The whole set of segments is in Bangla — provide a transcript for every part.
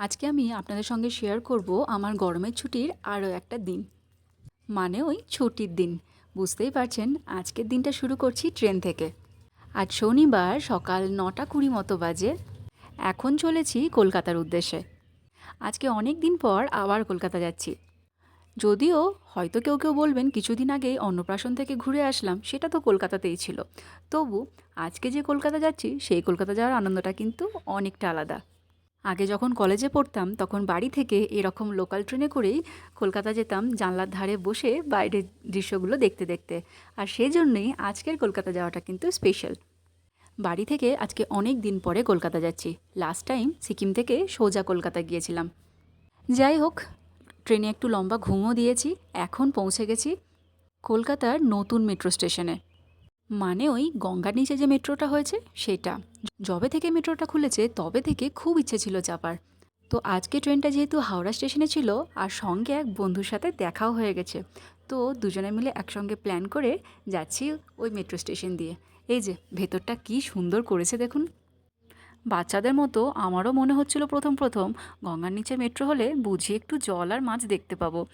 আজকে আমি আপনাদের সঙ্গে শেয়ার করব আমার গরমের ছুটির আরও একটা দিন। মানে ওই ছুটির দিন। বুঝতেই পারছেন, আজকের দিনটা শুরু করছি ট্রেন থেকে। আজ শনিবার সকাল নটা কুড়ি মতো বাজে। এখন চলেছি কলকাতার উদ্দেশ্যে। আজকে অনেক দিন পর আবার কলকাতা যাচ্ছি। যদিও হয়তো কেউ কেউ বলবেন কিছুদিন আগে অন্নপ্রাশন থেকে ঘুরে আসলাম, সেটা তো কলকাতাতেই ছিল। তবু আজকে যে কলকাতা যাচ্ছি, সেই কলকাতা যাওয়ার আনন্দটা কিন্তু অনেকটা আলাদা। আগে যখন কলেজে পড়তাম, তখন বাড়ি থেকে এরকম লোকাল ট্রেনে করেই কলকাতা যেতাম জানলার ধারে বসে বাইরের দৃশ্যগুলো দেখতে দেখতে। আর সেই জন্যই আজকের কলকাতা যাওয়াটা কিন্তু স্পেশাল বাড়ি থেকে আজকে অনেক দিন পরে কলকাতা যাচ্ছি। লাস্ট টাইম সিকিম থেকে সোজা কলকাতা গিয়েছিলাম। যাই হোক, ট্রেনে একটু লম্বা ঘুমও দিয়েছি, এখন পৌঁছে গেছি কলকাতার নতুন মেট্রো স্টেশনে মানে ওই গঙ্গার নিচে যে মেট্রোটা হয়েছে, সেটা। যবে থেকে মেট্রোটা খুলেছে, তবে থেকে খুব ইচ্ছে ছিল চাপার তো আজকে ট্রেনটা যেহেতু হাওড়া স্টেশনে ছিল, আর সঙ্গে এক বন্ধুর সাথে দেখাও হয়ে গেছে। তো দুজনে মিলে একসঙ্গে প্ল্যান করে যাচ্ছি ওই মেট্রো স্টেশন দিয়ে। এই যে, ভেতরটা কি সুন্দর করেছে দেখুন। বাচ্চাদের মতো আমারও মনে হচ্ছিল প্রথম প্রথম, গঙ্গার নিচে মেট্রো হলে বুঝি একটু জল আর মাছ দেখতে পাবো।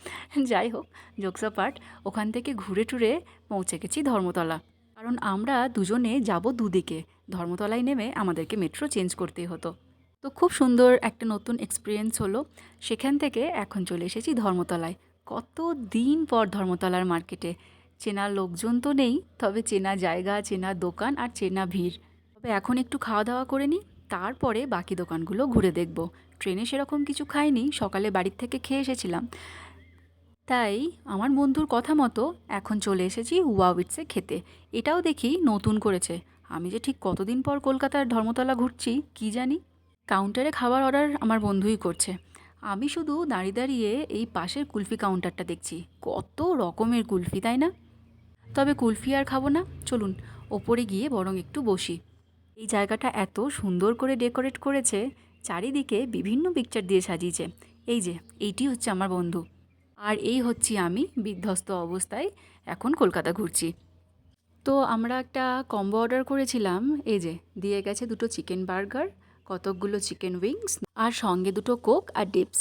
যাই হোক জোকসাপাট ওখান থেকে ঘুরে টুরে পৌঁছে গেছি ধর্মতলা। কারণ আমরা দুজনে যাব দুদিকে। ধর্মতলায় নেমে আমাদেরকে মেট্রো চেঞ্জ করতেই হতো। তো খুব সুন্দর একটা নতুন এক্সপিরিয়েন্স হলো। সেখান থেকে এখন চলে এসেছি ধর্মতলায়। কত দিন পর ধর্মতলার মার্কেটে চেনা লোকজন তো নেই, তবে চেনা জায়গা, চেনা দোকান আর চেনা ভিড়। তবে এখন একটু খাওয়া দাওয়া করে নিই, তারপরে বাকি দোকানগুলো ঘুরে দেখব। ট্রেনে সেরকম কিছু খাইনি, সকালে বাড়ির থেকে খেয়ে এসেছিলাম। তাই আমার বন্ধুর কথা মতো এখন চলে এসেছি ওয়াউইটসে খেতে। এটাও দেখি নতুন করেছে। আমি যে ঠিক কতদিন পর কলকাতার ধর্মতলা ঘুরছি, কি জানি? কাউন্টারে খাবার অর্ডার আমার বন্ধুই করছে। আমি শুধু দাঁড়িয়ে দাঁড়িয়ে এই পাশের কুলফি কাউন্টারটা দেখছি। কত রকমের কুলফি, তাই না? তবে কুলফি আর খাব না। চলুন, ওপরে গিয়ে বরং একটু বসি। এই জায়গাটা এত সুন্দর করে ডেকোরেট করেছে, চারিদিকে বিভিন্ন পিকচার দিয়ে সাজিয়েছে। এই যে, এইটি হচ্ছে আমার বন্ধু। আর এই হচ্ছি আমি বিধ্বস্ত অবস্থায় এখন কলকাতা ঘুরছি। তো আমরা একটা কম্বো অর্ডার করেছিলাম, এই যে, দিয়ে গেছে দুটো চিকেন বার্গার কতকগুলো চিকেন উইংস আর সঙ্গে দুটো কোক আর ডিপস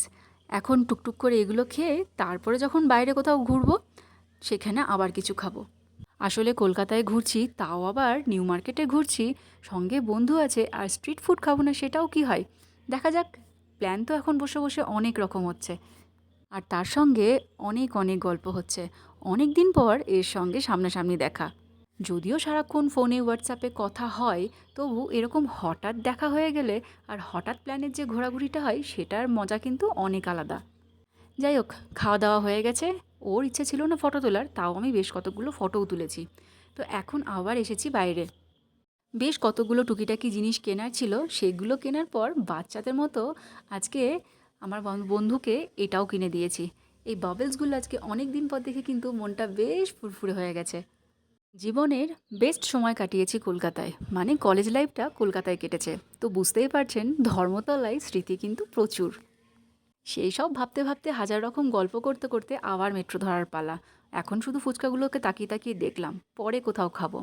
এখন টুকটুক করে এগুলো খেয়ে তারপরে যখন বাইরে কোথাও ঘুরবো, সেখানে আবার কিছু খাব। আসলে কলকাতায় ঘুরছি, তাও আবার নিউ মার্কেটে ঘুরছি, সঙ্গে বন্ধু আছে আর স্ট্রিট ফুড খাব না সেটাও কি হয়? দেখা যাক প্ল্যান তো এখন বসে বসে অনেক রকম হচ্ছে। আর তার সঙ্গে অনেক অনেক গল্প হচ্ছে। অনেক দিন পর এর সঙ্গে সামনাসামনি দেখা। যদিও সারাক্ষণ ফোনে হোয়াটসঅ্যাপে কথা হয়, তবু এরকম হঠাৎ দেখা হয়ে গেলে আর হঠাৎ প্ল্যানের যে ঘোরাঘুরিটা হয়, সেটার মজা কিন্তু অনেক আলাদা। যাই হোক, খাওয়া দাওয়া হয়ে গেছে। ওর ইচ্ছে ছিল না ফটো তোলার, তাও আমি বেশ কতগুলো ফটোও তুলেছি। তো এখন আবার এসেছি বাইরে। বেশ কতগুলো টুকিটাকি জিনিস কেনার ছিল, সেগুলো কেনার পর বাচ্চাদের মতো আজকে আমার বন্ধুকে এটাও কিনে দিয়েছি। এই বাবলসগুলো আজকে অনেক দিন পর দেখে কিন্তু মনটা বেশ ফুরফুরে হয়ে গেছে। জীবনের বেস্ট সময় কাটিয়েছি কলকাতায়। মানে কলেজ লাইফটা কলকাতায় কেটেছে। তো বুঝতেই পারছেন, ধর্মতলায় স্মৃতি কিন্তু প্রচুর। সেই সব ভাবতে ভাবতে হাজার রকম গল্প করতে করতে আবার মেট্রো ধরার পালা। এখন শুধু ফুচকাগুলোকে তাকিয়ে তাকিয়ে দেখলাম, পরে কোথাও খাব।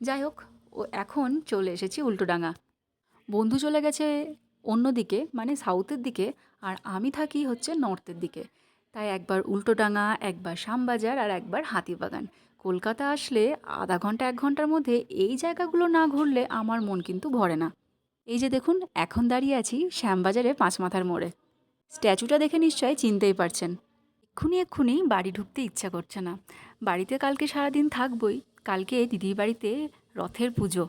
যাই হোক, ও এখন চলে এসেছি উল্টোডাঙা বন্ধু চলে গেছে অন্যদিকে মানে সাউথের দিকে, আর আমি থাকি হচ্ছে নর্থের দিকে। তাই একবার উল্টোডাঙা একবার শ্যামবাজার আর একবার হাতিবাগান। কলকাতা আসলে আধা ঘণ্টা, এক ঘণ্টার মধ্যে এই জায়গাগুলো না ঘুরলে আমার মন কিন্তু ভরে না। এই যে দেখুন, এখন দাঁড়িয়ে আছি শ্যামবাজারে পাঁচমাথার মোড়ে। স্ট্যাচুটা দেখে নিশ্চয়ই চিনতেই পারছেন। এক্ষুনি এক্ষুনি বাড়ি ঢুকতে ইচ্ছা করছে না। বাড়িতে কালকে সারাদিন থাকবই, কালকে দিদির বাড়িতে রথের পুজো।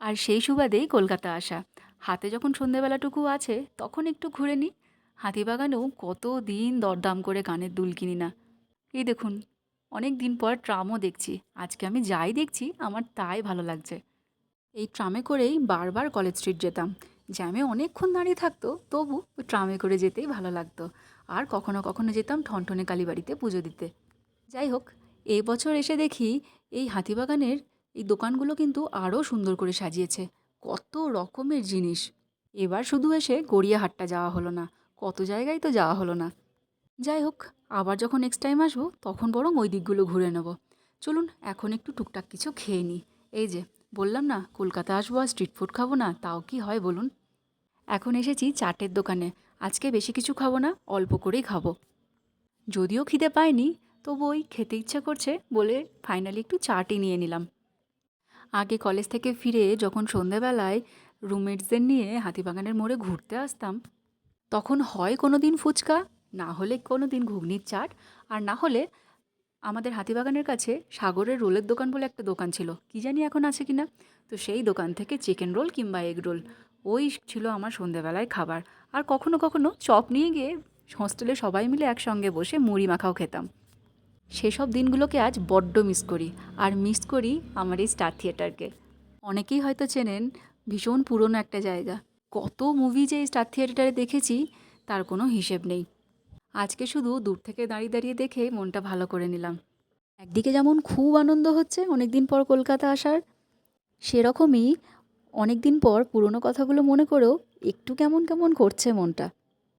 আর সেই সুবাদেই কলকাতা আসা। হাতে যখন সন্ধেবেলাটুকু আছে, তখন একটু ঘুরে নিই হাতিবাগানেও কত দিন দরদাম করে গানের দুল কিনি না। এই দেখুন, অনেক দিন পর ট্রামও দেখছি। আজকে আমি যাই দেখছি, আমার তাই ভালো লাগছে। এই ট্রামে করেই বারবার কলেজ স্ট্রিট যেতাম। জ্যামে অনেকক্ষণ দাঁড়িয়ে থাকতো, তবু ওই ট্রামে করে যেতেই ভালো লাগতো। আর কখনো কখনো যেতাম ঠনঠনে কালীবাড়িতে পুজো দিতে। যাই হোক, এই বছর এসে দেখি এই হাতিবাগানের এই দোকানগুলো কিন্তু আরও সুন্দর করে সাজিয়েছে। কত রকমের জিনিস। এবার শুধু এসে গড়িয়াহাটটা যাওয়া হলো না, কত জায়গায় তো যাওয়া হলো না। যাই হোক, আবার যখন নেক্সট টাইম আসব, তখন বরং ওই দিকগুলো ঘুরে নেব। চলুন, এখন একটু টুকটাক কিছু খেয়ে নিই। এই যে, বললাম না, কলকাতা আসব আর স্ট্রিট ফুড খাব না, তাও কি হয় বলুন? এখন এসেছি চাটের দোকানে, আজকে বেশি কিছু খাব না, অল্প করেই খাব। যদিও খিদে পায়নি, তবু ওই খেতে ইচ্ছা করছে বলে ফাইনালি একটু চাটই নিয়ে নিলাম। আগে কলেজ থেকে ফিরে যখন সন্ধেবেলায় রুমমেটসদের নিয়ে হাতিবাগানের মোড়ে ঘুরতে আসতাম, তখন হয় কোনো দিন ফুচকা, না হলে কোনো দিন ঘুগনির চাট, আর না হলে আমাদের হাতিবাগানের কাছে সাগরের রোলের দোকান বলে একটা দোকান ছিল। কি জানি এখন আছে কি না তো সেই দোকান থেকে চিকেন রোল কিংবা এগ রোল ওই ছিল আমার সন্ধেবেলায় খাবার। আর কখনো কখনো চপ নিয়ে গিয়ে হোস্টেলে সবাই মিলে একসঙ্গে বসে মুড়ি মাখাও খেতাম। সেসব দিনগুলোকে আজ বড্ড মিস করি। আর মিস করি আমার এই স্টার থিয়েটারকে অনেকেই হয়তো চেনেন, ভীষণ পুরনো একটা জায়গা। কত মুভি যে এই স্টার থিয়েটারে দেখেছি, তার কোনো হিসেব নেই। আজকে শুধু দূর থেকে দাঁড়িয়ে দাঁড়িয়ে দেখে মনটা ভালো করে নিলাম। একদিকে যেমন খুব আনন্দ হচ্ছে অনেক দিন পর কলকাতা আসার, সেরকমই অনেক দিন পর পুরনো কথাগুলো মনে করেও একটু কেমন কেমন করছে মনটা।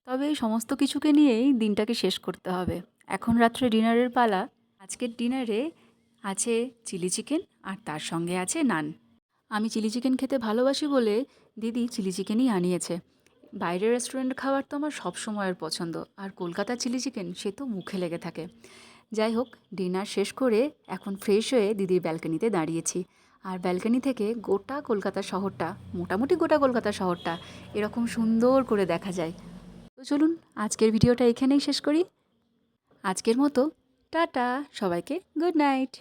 তবে এই সমস্ত কিছুকে নিয়েই দিনটাকে শেষ করতে হবে। এখন রাত্রে ডিনারের পালা। আজকের ডিনারে আছে চিলি চিকেন আর তার সঙ্গে আছে নান। আমি চিলি চিকেন খেতে ভালোবাসি বলে দিদি চিলি চিকেনই আনিয়েছে। বাইরের রেস্টুরেন্ট খাবার তো আমার সব সময়ের পছন্দ আর কলকাতা চিলি চিকেন সে তো মুখে লেগে থাকে। যাই হোক, ডিনার শেষ করে এখন ফ্রেশ হয়ে দিদির ব্যালকনিতে দাঁড়িয়েছি। আর ব্যালকনি থেকে গোটা কলকাতা শহরটা, মোটামুটি গোটা কলকাতা শহরটা এরকম সুন্দর করে দেখা যায়। তো চলুন, আজকের ভিডিওটা এখানেই শেষ করি। আজকের মতো টাটা সবাইকে গুড নাইট।